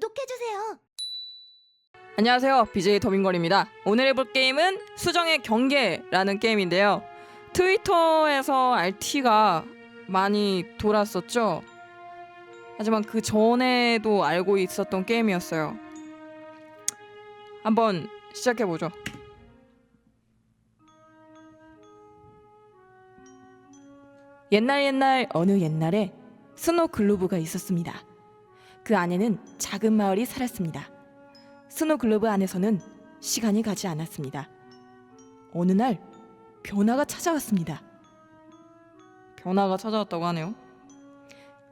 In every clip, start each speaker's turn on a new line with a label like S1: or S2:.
S1: 구독해주세요.
S2: 안녕하세요. BJ 더빙걸입니다. 오늘 해볼 게임은 수정의 경계라는 게임인데요. 트위터에서 RT가 많이 돌았었죠. 하지만 그 전에도 알고 있었던 게임이었어요. 한번 시작해 보죠. 옛날 옛날 어느 옛날에 스노 글로브가 있었습니다. 그 안에는 작은 마을이 살았습니다. 스노 글로브 안에서는 시간이 가지 않았습니다. 어느 날 변화가 찾아왔습니다. 변화가 찾아왔다고 하네요.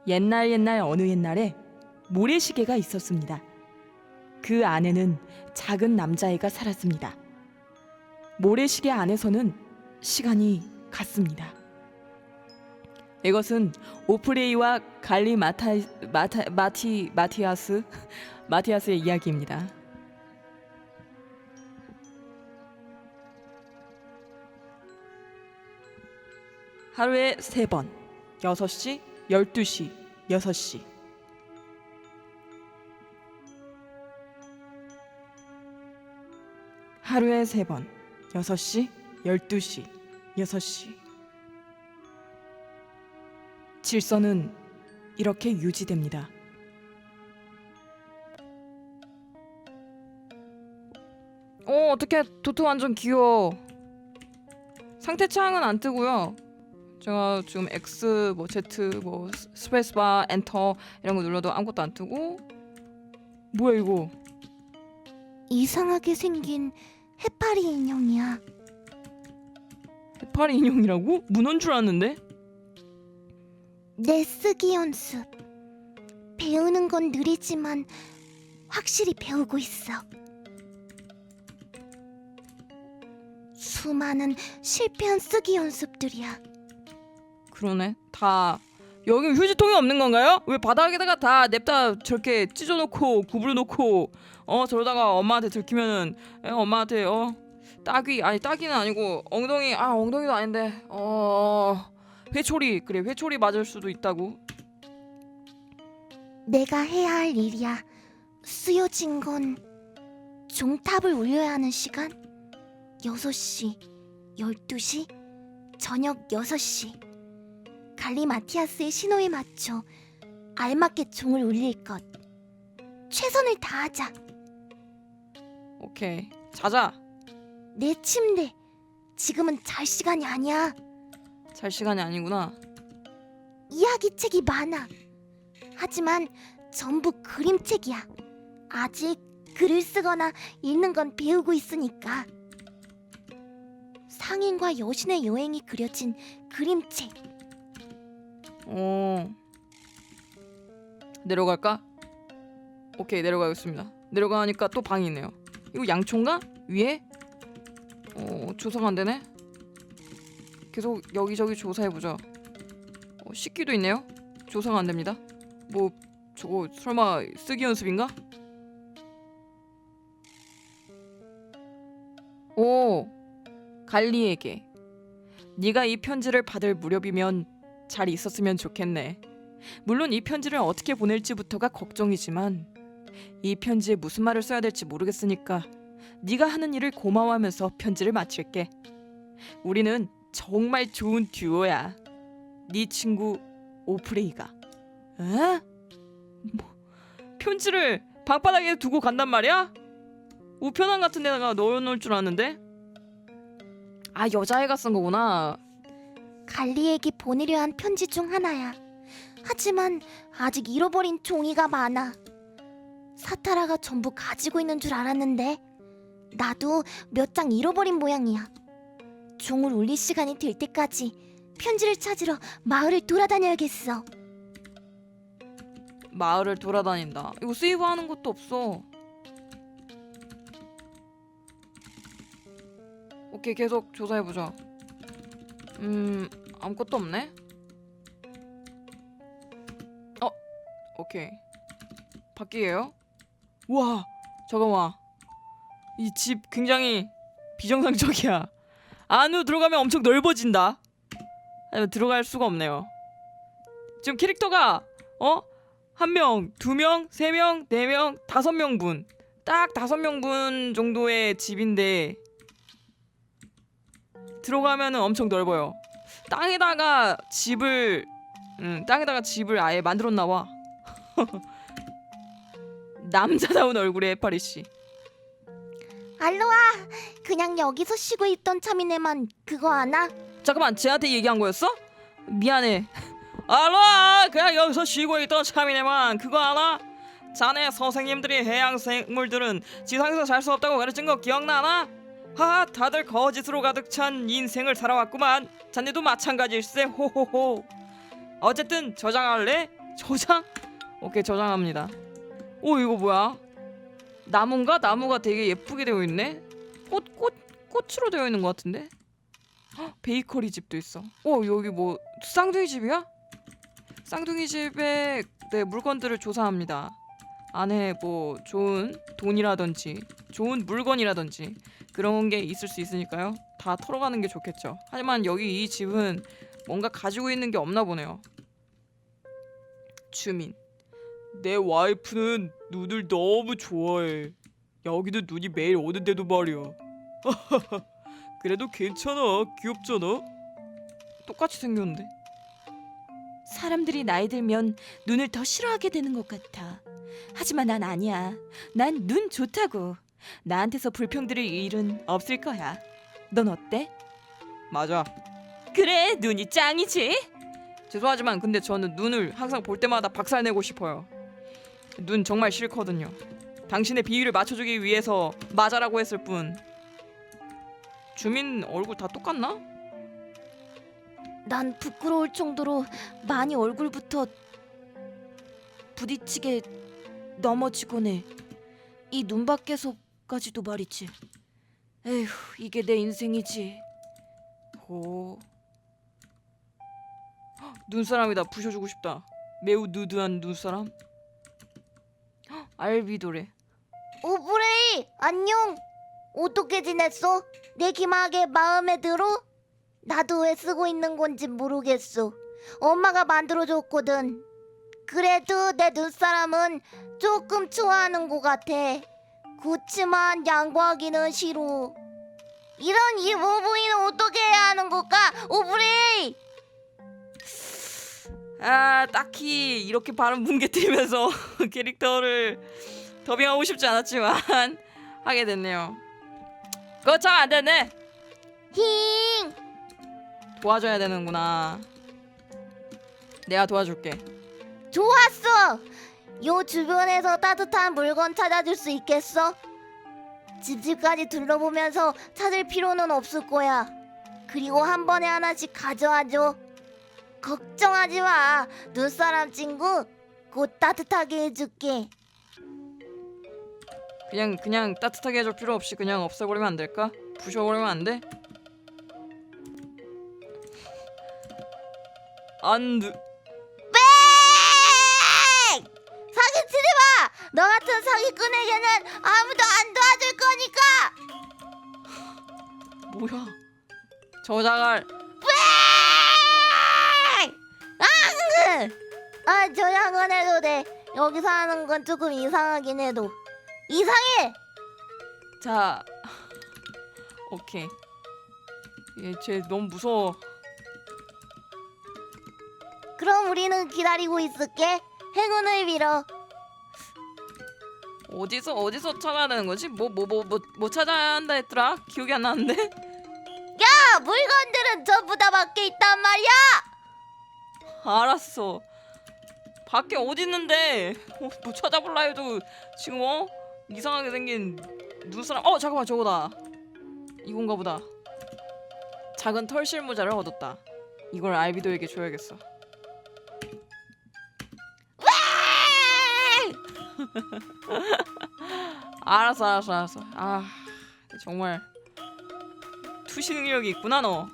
S2: 옛날 옛날 어느 옛날에 모래시계가 있었습니다. 그 안에는 작은 남자애가 살았습니다. 모래시계 안에서는 시간이 갔습니다. 이것은 오프레이와 갈리 마타, 마타 마티 마티아스 마티아스의 이야기입니다. 하루에 세 번, 6시, 12시, 6시. 하루에 세 번, 6시, 12시, 6시. 질서는 이렇게 유지됩니다. 어, 어떻게 도트 완전 귀여워. 상태 창은 안 뜨고요. 제가 지금 X 뭐 Z 뭐 스- 스페이스바 엔터 이런 거 눌러도 아무것도 안 뜨고 뭐야 이거
S1: 이상하게 생긴 해파리 인형이야.
S2: 해파리 인형이라고? 문어인 줄 알았는데
S1: 내 쓰기 연습. 배우는 건 느리지만 확실히 배우고 있어. 수많은 실패한 쓰기 연습들이야.
S2: 그러네 다 여기 휴지통이 없는 건가요? 왜 바닥에다가 다 냅다 저렇게 찢어놓고 구부려놓고 어 저러다가 엄마한테 들키면은 에, 엄마한테 어 따귀 아니 따귀는 아니고 엉덩이 아 엉덩이도 아닌데 어 회초리 그래 회초리 맞을 수도 있다고
S1: 내가 해야 할 일이야. 쓰여진 건 종탑을 울려야 하는 시간? 6시, 12시, 저녁 6시. 갈리 마티아스의 신호에 맞춰 알맞게 종을 울릴 것. 최선을 다하자.
S2: 오케이 자자
S1: 내 침대. 지금은 잘 시간이 아니야.
S2: 잘 시간이 아니구나
S1: 이야기책이 많아. 하지만 전부 그림책이야. 아직 글을 쓰거나 읽는 건 배우고 있으니까. 상인과 여신의 여행이 그려진 그림책.
S2: 어 내려갈까? 오케이 내려가겠습니다. 내려가니까 또 방이 있네요. 이거 양초인가? 위에? 어 조사가 안 되네. 계속 여기저기 조사해 보자. 어, 식기도 있네요. 조사가 안 됩니다. 뭐 저거 설마 쓰기 연습인가? 오 갈리에게 네가 이 편지를 받을 무렵이면 잘 있었으면 좋겠네. 물론 이 편지를 어떻게 보낼지부터가 걱정이지만 이 편지에 무슨 말을 써야 될지 모르겠으니까 네가 하는 일을 고마워하면서 편지를 마칠게. 우리는 정말 좋은 듀오야. 네 친구 오프레이가. 에? 뭐 편지를 방바닥에 두고 간단 말이야? 우편함 같은 데다가 넣어놓을 줄 아는데? 아 여자애가 쓴 거구나.
S1: 갈리에게 보내려 한 편지 중 하나야. 하지만 아직 잃어버린 종이가 많아. 사타라가 전부 가지고 있는 줄 알았는데 나도 몇 장 잃어버린 모양이야. 종을 울릴 시간이 될 때까지 편지를 찾으러 마을을 돌아다녀야겠어.
S2: 마을을 돌아다닌다. 이거 세이브 하는 것도 없어. 오케이 계속 조사해 보자. 음 아무것도 없네. 어 오케이 바뀌게요. 와 잠깐만 이 집 굉장히 비정상적이야. 안으로 들어가면 엄청 넓어진다. 들어갈 수가 없네요. 지금 캐릭터가 어 한 명, 두 명, 세 명, 네 명, 다섯 명분. 딱 다섯 명분 정도의 집인데 들어가면은 엄청 넓어요. 땅에다가 집을 음, 땅에다가 집을 아예 만들었나 봐. 남자다운 얼굴의 해파리 씨.
S1: 알로아, 그냥 여기서 쉬고 있던 참이네만 그거 아나?
S2: 잠깐만, 쟤한테 얘기한 거였어? 미안해. 알아, 그냥 여기서 쉬고 있던 참이네만 그거 알아? 자네 선생님들이 해양 생물들은 지상에서 살수 없다고 가르친 거 기억나나? 하하, 다들 거짓으로 가득 찬 인생을 살아왔구만. 자네도 마찬가지일세. 호호호. 어쨌든 저장할래? 저장? 오케이, 저장합니다. 오, 이거 뭐야? 나무인가? 나무가 되게 예쁘게 되어 있네. 꽃, 꽃, 꽃으로 되어 있는 것 같은데. 헉, 베이커리 집도 있어. 어 여기 뭐 쌍둥이 집이야? 쌍둥이 집에 네 물건들을 조사합니다. 안에 뭐 좋은 돈이라든지 좋은 물건이라든지 그런 게 있을 수 있으니까요. 다 털어가는 게 좋겠죠. 하지만 여기 이 집은 뭔가 가지고 있는 게 없나 보네요. 주민. 내 와이프는 눈을 너무 좋아해. 여기도 눈이 매일 오는데도 말이야. 그래도 괜찮아. 귀엽잖아. 똑같이 생겼는데.
S3: 사람들이 나이 들면 눈을 더 싫어하게 되는 것 같아. 하지만 난 아니야. 난 눈 좋다고. 나한테서 불평 들을 일은 없을 거야. 넌 어때?
S2: 맞아.
S3: 그래, 눈이 짱이지?
S2: 죄송하지만 근데 저는 눈을 항상 볼 때마다 박살내고 싶어요. 눈 정말 싫거든요. 당신의 비위를 맞춰주기 위해서 맞아라고 했을 뿐. 주민 얼굴 다 똑같나?
S1: 난 부끄러울 정도로 많이 얼굴부터
S3: 부딪히게 넘어지곤 해. 이 눈 밖에서까지도 말이지. 에휴, 이게 내 인생이지.
S2: 오. 헉, 눈사람이다. 부셔주고 싶다. 매우 누드한 눈사람. 헉, 알비도래.
S1: 오브레이 안녕. 어떻게 지냈어? 내 기막에 마음에 들어? 나도 왜 쓰고 있는 건지 모르겠어. 엄마가 만들어줬거든. 그래도 내 눈사람은 조금 좋아하는 것 같아. 그치만 양보하기는 싫어. 이런 이 모부이는 어떻게 해야 하는 걸까? 오브레이!
S2: 아 딱히 이렇게 발음 뭉개뜨리면서 캐릭터를 더빙하고 싶지 않았지만 하게 됐네요. 그거 참안 됐네.
S1: 힝!
S2: 도와줘야 되는구나. 내가 도와줄게.
S1: 좋았어. 요 주변에서 따뜻한 물건 찾아줄 수 있겠어? 집집까지 둘러보면서 찾을 필요는 없을 거야. 그리고 한 번에 하나씩 가져와줘. 걱정하지 마. 눈사람 친구 곧 따뜻하게 해줄게.
S2: 그냥 그냥 따뜻하게 해줄 필요 없이 그냥 없애버리면 안 될까? 부셔버리면 안 돼? 안 돼.
S1: 뺑! 사기치지 마. 너 같은 사기꾼에게는 아무도 안 도와줄 거니까.
S2: 뭐야? 저장할
S1: 아, 아, 저장은 해도 돼. 여기서 하는 건 조금 이상하긴 해도. 이상해.
S2: 자. 오케이. 얘쟤 너무 무서워.
S1: 그럼 우리는 기다리고 있을게. 행운을 빌어.
S2: 어디서 어디서 찾아야 되는 거지? 뭐 뭐 뭐 뭐 뭐 찾아야 한다 했더라? 기억이 안 나는데.
S1: 야, 물건들은 전부 다 밖에 있단 말이야.
S2: 알았어. 밖에 어디 있는데? 어, 뭐 찾아볼라 해도 지금 어 이상하게 생긴 눈사람. 어 잠깐만 저거다. 이건가 보다. 작은 털실 모자를 얻었다. 이걸 알비도에게 줘야겠어. 알았어 알았어 알았어. 아 정말 투시 능력이 있구나 너.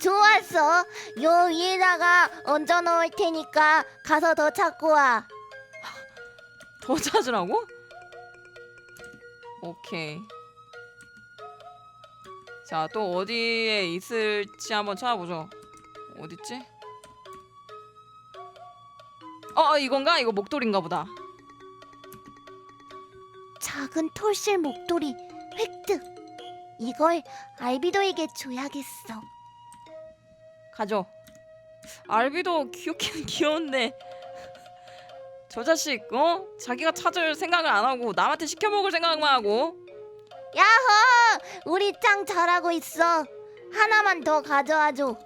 S1: 좋았어. 요 위에다가 얹어 놓을 테니까 가서 더 찾고 와.
S2: 더 찾으라고? 오케이. 자, 또 어디에 있을지 한번 찾아보죠. 어딨지? 어 이건가? 이거 목도리인가 보다.
S1: 작은 톨실 목도리 획득. 이걸 알비도에게 줘야겠어.
S2: 가져. 알비도 귀엽긴 귀여운데 저 자식 어 자기가 찾을 생각을 안 하고 남한테 시켜 먹을 생각만 하고
S1: 야호! 우리 짱 잘하고 있어. 하나만 더 가져와 줘.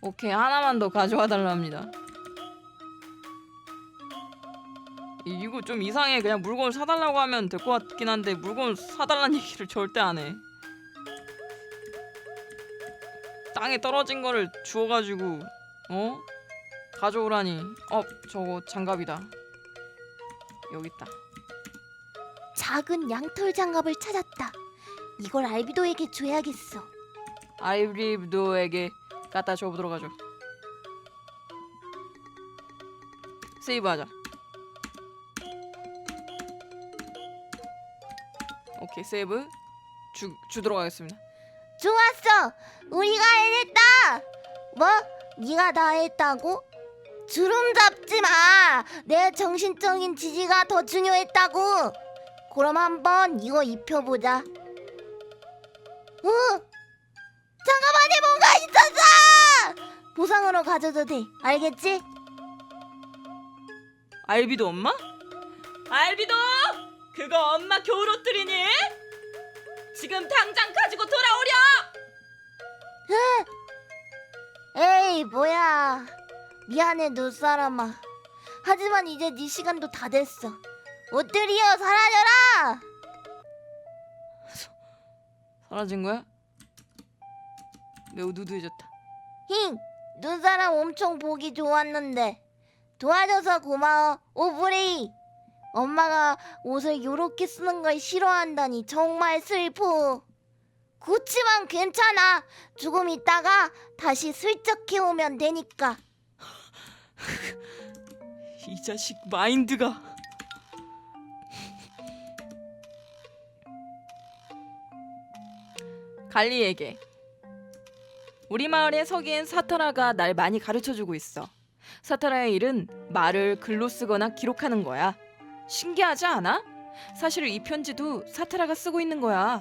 S2: 오케이 하나만 더 가져와 달랍니다. 이- 이거 좀 이상해. 그냥 물건을 사달라고 하면 될 것 같긴 한데 물건 사달라는 얘기를 절대 안 해. 땅에 떨어진 거를 주워가지고 어 가져오라니. 어 저거 장갑이다. 여기 있다.
S1: 작은 양털 장갑을 찾았다. 이걸 알비도에게 줘야겠어.
S2: 아이브리브도에게 갖다 줘보도록 하죠. 세이브하자. 오케이 세이브 주 주도록 하겠습니다.
S1: 좋았어. 우리가 해냈다. 뭐? 네가 다 했다고? 주름 잡지 마. 내 정신적인 지지가 더 중요했다고. 그럼 한번 이거 입혀보자. 어? 잠깐 안에 뭔가 있었어. 보상으로 가져도 돼. 알겠지?
S2: 알비도 엄마?
S3: 알비도 그거 엄마 겨울 옷들이니? 지금 당장 가지고 돌아오렴.
S1: 에이 뭐야. 미안해 눈사람아. 하지만 이제 네 시간도 다 됐어. 옷들이여 사라져라.
S2: 사라진 거야? 매우 누드해졌다.
S1: 힝! 눈사람 엄청 보기 좋았는데 도와줘서 고마워 오브레이 엄마가 옷을 요렇게 쓰는 걸 싫어한다니 정말 슬퍼 그치만 괜찮아 조금 있다가 다시 슬쩍 해오면 되니까
S2: 이 자식 마인드가 갈리에게 우리 마을의 서기인 사타라가 날 많이 가르쳐주고 있어. 사타라의 일은 말을 글로 쓰거나 기록하는 거야. 신기하지 않아? 사실 이 편지도 사타라가 쓰고 있는 거야.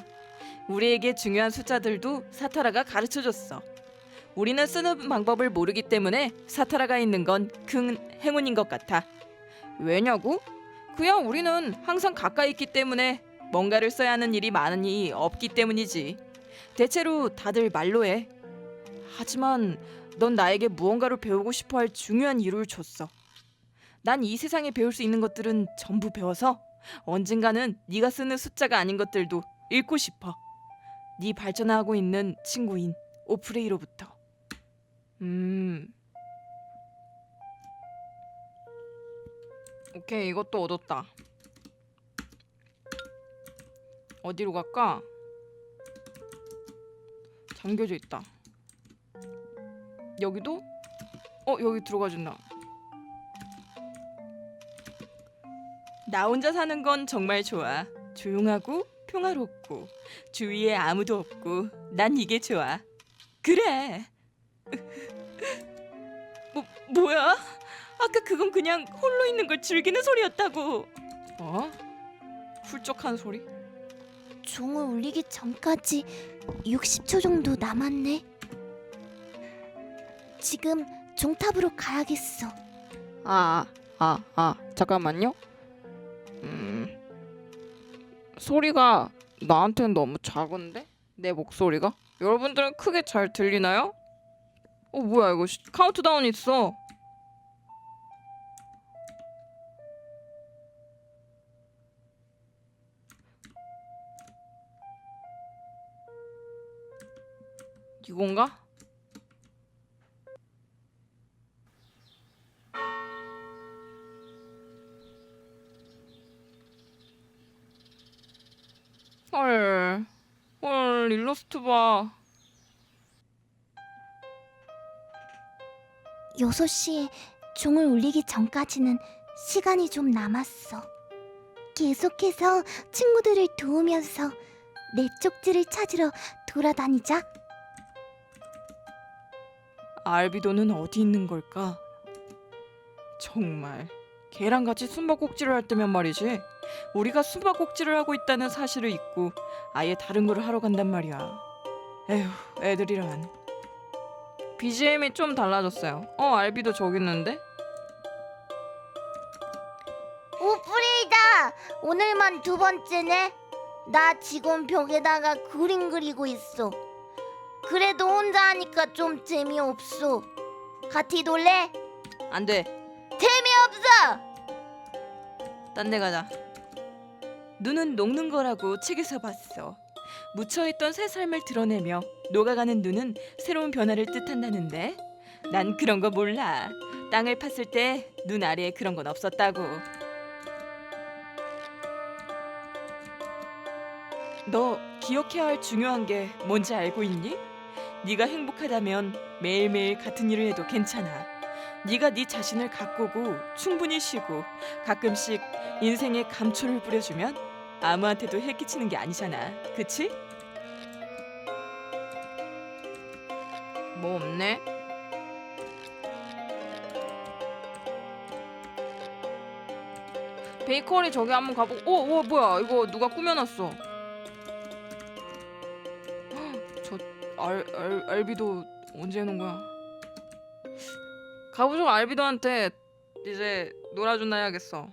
S2: 우리에게 중요한 숫자들도 사타라가 가르쳐 줬어. 우리는 쓰는 방법을 모르기 때문에 사타라가 있는 건 큰 행운인 것 같아. 왜냐고? 그냥 우리는 항상 가까이 있기 때문에 뭔가를 써야 하는 일이 많으니 없기 때문이지. 대체로 다들 말로 해. 하지만 넌 나에게 무언가를 배우고 싶어 할 중요한 이유를 줬어. 난 이 세상에 배울 수 있는 것들은 전부 배워서 언젠가는 네가 쓰는 숫자가 아닌 것들도 읽고 싶어. 네 발전하고 있는 친구인 오프레이로부터. 음. 오케이 이것도 얻었다. 어디로 갈까? 잠겨져 있다. 여기도? 어 여기 들어가 준다. 나 혼자 사는 건 정말 좋아. 조용하고 평화롭고 주위에 아무도 없고 난 이게 좋아. 그래. 뭐 뭐야? 아까 그건 그냥 홀로 있는 걸 즐기는 소리였다고. 어? 훌쩍한 소리?
S1: 종을 울리기 전까지 60초 정도 남았네 지금 종탑으로 가야겠어
S2: 아, 아, 아, 잠깐만요. 음, 소리가 나한테는 너무 작은데? 내 목소리가? 여러분들은 크게 잘 들리나요? 어, 뭐야 이거 시- 카운트다운 있어. 이건가? 헐, 헐 일러스트 봐.
S1: 6시에 종을 울리기 전까지는 시간이 좀 남았어. 계속해서 친구들을 도우면서 내 쪽지를 찾으러 돌아다니자.
S2: 알비도는 어디 있는 걸까? 정말 걔랑 같이 숨바꼭질을 할 때면 말이지 우리가 숨바꼭질을 하고 있다는 사실을 잊고 아예 다른 걸 하러 간단 말이야 에휴 애들이란 BGM이 좀 달라졌어요 어 알비도 저기 있는데
S1: 오프레이다! 오늘만 두 번째네. 나 지금 벽에다가 그림 그리고 있어. 그래도 혼자 하니까 좀 재미없어. 같이 놀래?
S2: 안 돼
S1: 재미없어!
S2: 딴 데 가자
S3: 눈은 녹는 거라고 책에서 봤어. 묻혀있던 새 삶을 드러내며 녹아가는 눈은 새로운 변화를 뜻한다는데 난 그런 거 몰라. 땅을 팠을 때 눈 아래에 그런 건 없었다고. 너 기억해야 할 중요한 게 뭔지 알고 있니? 네가 행복하다면 매일매일 같은 일을 해도 괜찮아. 네가 네 자신을 가꾸고 충분히 쉬고 가끔씩 인생에 감초를 뿌려주면 아무한테도 해 끼치는 게 아니잖아. 그치?
S2: 뭐 없네 베이커리 저기 한번 가보고 오, 오 뭐야 이거 누가 꾸며놨어 저 알, 알, 알비도 언제 해놓은 거야 가보죠 알비도한테 이제 놀아준다 해야겠어.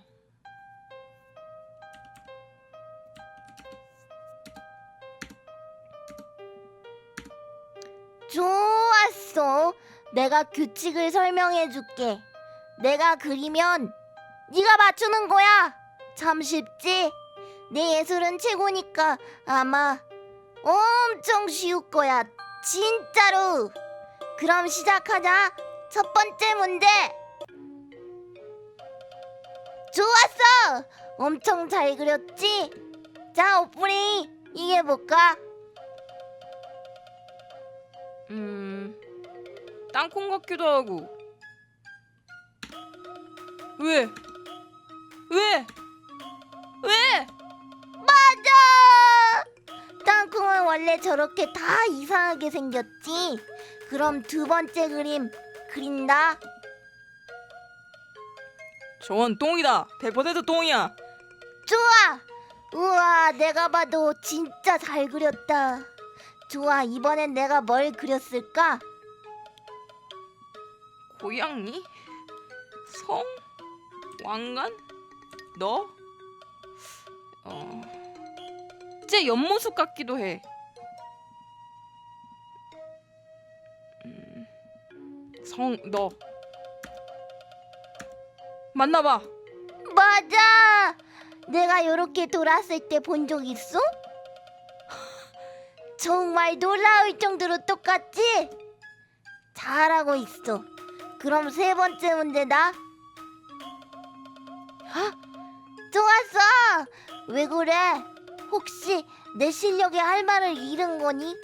S1: 내가 규칙을 설명해 줄게. 내가 그리면 네가 맞추는 거야. 참 쉽지? 내 예술은 최고니까 아마 엄청 쉬울 거야. 진짜로. 그럼 시작하자. 첫 번째 문제. 좋았어. 엄청 잘 그렸지? 자, 오프리 이게 뭘까?
S2: 음 땅콩 같기도 하고 왜? 왜? 왜?
S1: 맞아! 땅콩은 원래 저렇게 다 이상하게 생겼지. 그럼 두 번째 그림 그린다.
S2: 저건 똥이다 100% 똥이야
S1: 좋아. 우와, 내가 봐도 진짜 잘 그렸다. 좋아, 이번엔 내가 뭘 그렸을까?
S2: 고양이? 성? 왕관? 너? 어... 제 옆모습 같기도 해 음... 성, 너 맞나봐
S1: 맞아. 내가 이렇게 돌았을 때 본 적 있어? 정말 놀라울 정도로 똑같지? 잘하고 있어. 그럼 세 번째 문제다. 아, 좋았어. 왜 그래? 혹시 내 실력에 할 말을 잃은 거니?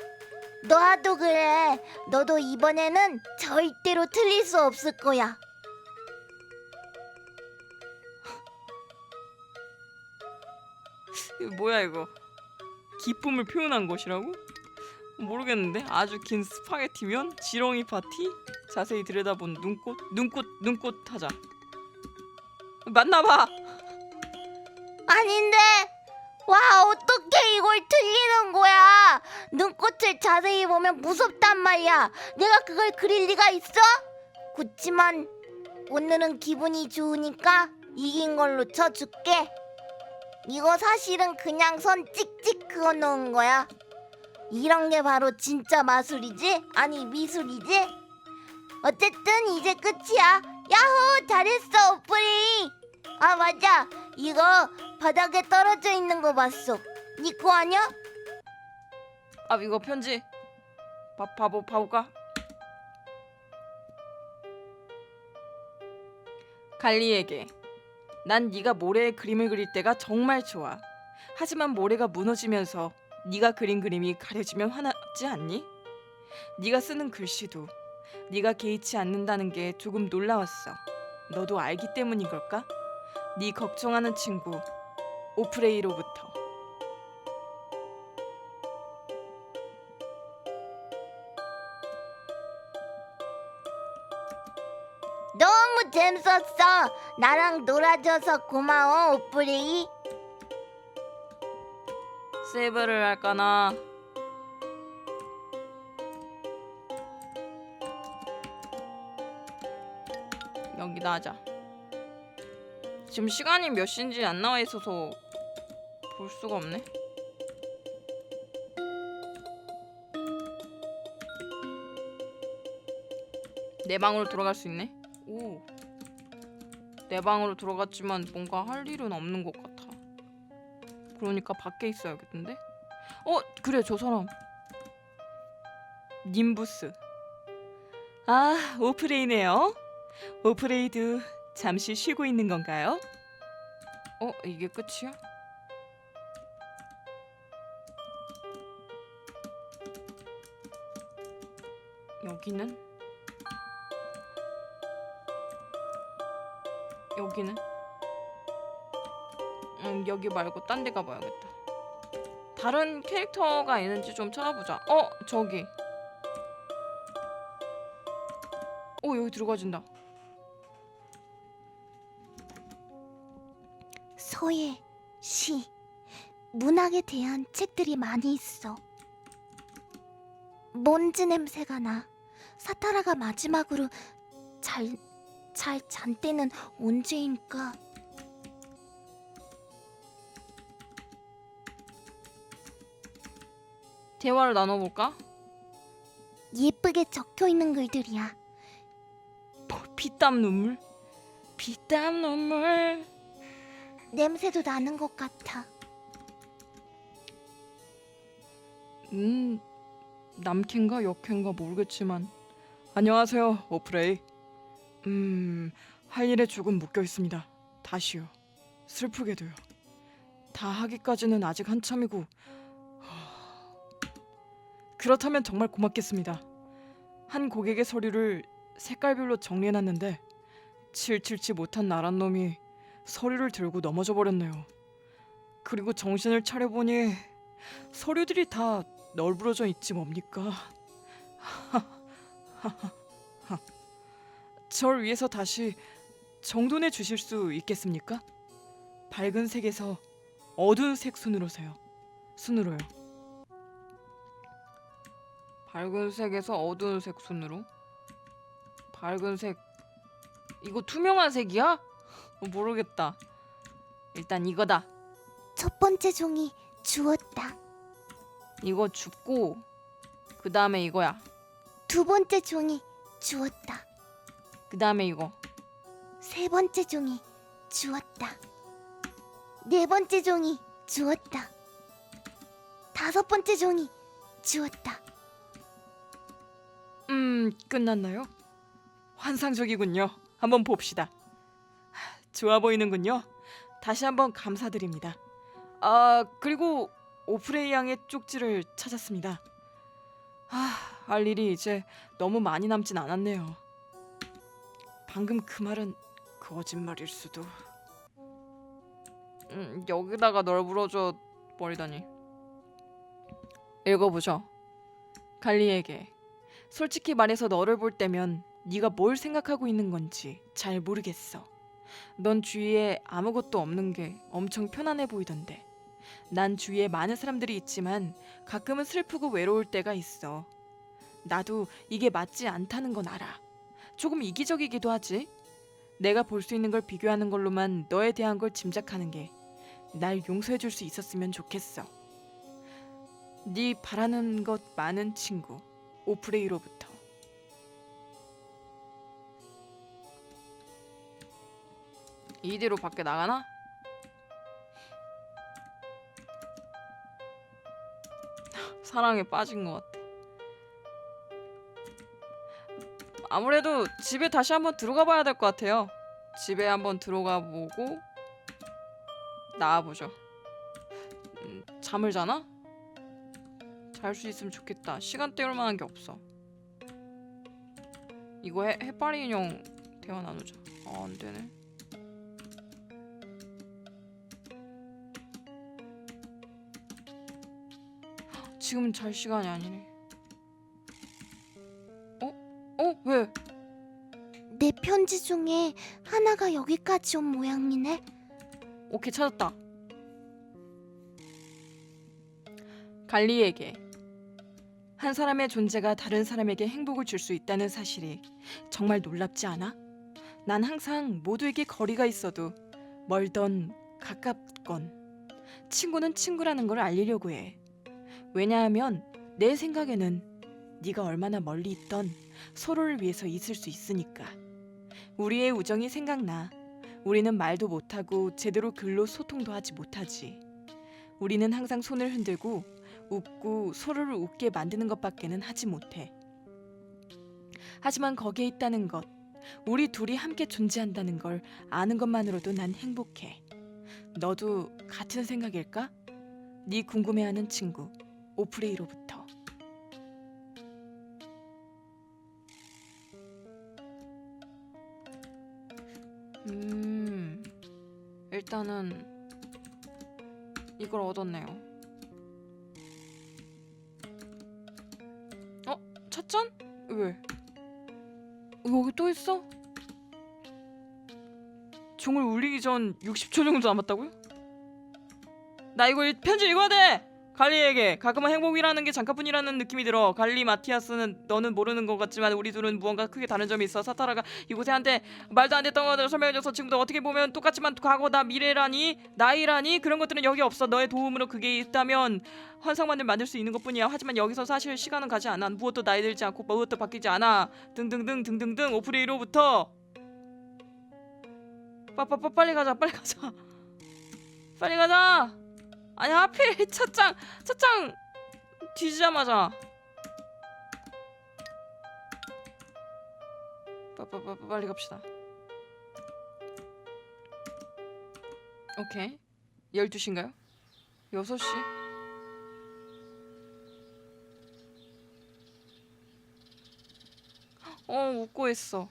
S1: 너도 그래. 너도 이번에는 절대로 틀릴 수 없을 거야.
S2: 이거 뭐야 이거 기쁨을 표현한 것이라고? 모르겠는데 아주 긴 스파게티면 지렁이 파티 자세히 들여다본 눈꽃 눈꽃 눈꽃 하자. 맞나봐!
S1: 아닌데! 와 어떻게 이걸 틀리는 거야? 눈꽃을 자세히 보면 무섭단 말이야. 내가 그걸 그릴 리가 있어? 그치만 오늘은 기분이 좋으니까 이긴 걸로 쳐줄게. 이거 사실은 그냥 선 찍찍 그어놓은 거야 이런 게 바로 진짜 마술이지? 아니 미술이지? 어쨌든 이제 끝이야 야호 잘했어 오프리 아 맞아 이거 바닥에 떨어져 있는 거 봤어 니거 아니야?
S2: 아 이거 편지 봐, 봐보, 봐볼까? 갈리에게 난 네가 모래에 그림을 그릴 때가 정말 좋아 하지만 모래가 무너지면서 네가 그린 그림이 가려지면 화나지 않니? 네가 쓰는 글씨도 네가 개의치 않는다는 게 조금 놀라웠어 너도 알기 때문인 걸까? 네 걱정하는 친구 오프레이로부터
S1: 너무 재밌었어. 나랑 놀아줘서 고마워, 오프레이.
S2: 세이브를 할까나? 여기다 하자. 지금 시간이 몇 시인지 안 나와 있어서 볼 수가 없네. 내 방으로 들어갈 수 있네. 오. 내 방으로 들어갔지만 뭔가 할 일은 없는 것 같아. 그러니까 밖에 있어야겠는데? 어 그래 저 사람 님부스 아 오프레이네요 오프레이도 잠시 쉬고 있는 건가요? 어 이게 끝이야? 여기는 여기는 음 여기 말고 딴 데 가봐야겠다 다른 캐릭터가 있는지 좀 찾아보자. 어 저기. 오 여기 들어가진다.
S1: 서예, 시, 문학에 대한 책들이 많이 있어. 먼지 냄새가 나. 사타라가 마지막으로 잘, 잘 잔 때는 언제인가?
S2: 대화를 나눠볼까?
S1: 예쁘게 적혀 있는 글들이야.
S2: 뭐, 피땀 눈물. 피땀 눈물.
S1: 냄새도 나는 것 같아.
S2: 음 남캔가 역캔가 모르겠지만 안녕하세요 오프레이. 음 할 일에 조금 묶여 있습니다. 다시요. 슬프게도요. 다 하기까지는 아직 한참이고 그렇다면 정말 고맙겠습니다. 한 고객의 서류를 색깔별로 정리해놨는데 칠칠치 못한 나란 놈이 서류를 들고 넘어져 버렸네요. 그리고 정신을 차려보니 서류들이 다 널브러져 있지 뭡니까? 절 위해서 다시 정돈해 주실 수 있겠습니까? 밝은 색에서 어두운 색 순으로세요. 순으로요. 밝은 색에서 어두운 색 순으로? 밝은 색 이거 투명한 색이야? 어, 모르겠다. 일단 이거다.
S1: 첫 번째 종이 주었다.
S2: 이거 줍고 그 다음에 이거야.
S1: 두 번째 종이 주었다.
S2: 그 다음에 이거.
S1: 세 번째 종이 주었다. 네 번째 종이 주었다. 다섯 번째 종이 주었다.
S2: 음, 끝났나요? 환상적이군요. 한번 봅시다. 하, 좋아 보이는군요. 다시 한번 감사드립니다. 아, 그리고 오프레이 양의 쪽지를 찾았습니다. 아, 할 일이 이제 너무 많이 남진 않았네요. 방금 그 말은 거짓말일 수도. 음, 여기다가 널브러져 버리다니. 읽어보죠. 갈리에게 솔직히 말해서 너를 볼 때면 네가 뭘 생각하고 있는 건지 잘 모르겠어. 넌 주위에 아무것도 없는 게 엄청 편안해 보이던데. 난 주위에 많은 사람들이 있지만 가끔은 슬프고 외로울 때가 있어. 나도 이게 맞지 않다는 건 알아. 조금 이기적이기도 하지. 내가 볼 수 있는 걸 비교하는 걸로만 너에 대한 걸 짐작하는 게 날 용서해 줄 수 있었으면 좋겠어. 네 바라는 것 많은 친구 오프레이로부터 이대로 밖에 나가나? 사랑에 빠진 것 같아. 아무래도 집에 다시 한번 들어가 봐야 될 것 같아요. 집에 한번 들어가 보고 나와 보죠. 음, 잠을 자나? 잘 수 있으면 좋겠다. 시간 때울 만한 게 없어. 이거 해, 해파리 인형 대화 나누자. 아, 안 되네. 지금은 잘 시간이 아니네. 어? 어? 왜?
S1: 내 편지 중에 하나가 여기까지 온 모양이네.
S2: 오케이 찾았다. 갈리에게 한 사람의 존재가 다른 사람에게 행복을 줄 수 있다는 사실이 정말 놀랍지 않아? 난 항상 모두에게 거리가 있어도 멀던 가깝건 친구는 친구라는 걸 알리려고 해. 왜냐하면 내 생각에는 네가 얼마나 멀리 있던 서로를 위해서 있을 수 있으니까. 우리의 우정이 생각나. 우리는 말도 못하고 제대로 글로 소통도 하지 못하지. 우리는 항상 손을 흔들고 웃고 서로를 웃게 만드는 것밖에는 하지 못해. 하지만 거기에 있다는 것, 우리 둘이 함께 존재한다는 걸 아는 것만으로도 난 행복해. 너도 같은 생각일까? 네 궁금해하는 친구 오프레이로부터. 음, 일단은 이걸 얻었네요. 찻잔? 왜? 여기 또 있어? 종을 울리기 전 60초 정도 남았다고요? 나 이거 일- 편지 읽어야 돼! 갈리에게 가끔은 행복이라는 게 잠깐뿐이라는 느낌이 들어. 갈리 마티아스는 너는 모르는 것 같지만 우리 둘은 무언가 크게 다른 점이 있어. 사타라가 이곳에 한테 말도 안 됐던 것들을 설명해줘서 지금도 어떻게 보면 똑같지만 과거다 미래라니 나이라니 그런 것들은 여기 없어. 너의 도움으로 그게 있다면 환상만을 만들 수 있는 것뿐이야. 하지만 여기서 사실 시간은 가지 않아. 무엇도 나이 들지 않고 무엇도 바뀌지 않아. 등등등 등등등. 오프레이로부터. 빠빠빠 빨리 가자 빨리 가자. 빨리 가자 아니 하필 첫장 첫장 뒤지자마자. 빠빠빠 빨리 갑시다. 오케이. 12시인가요? 6시? 어 웃고 있어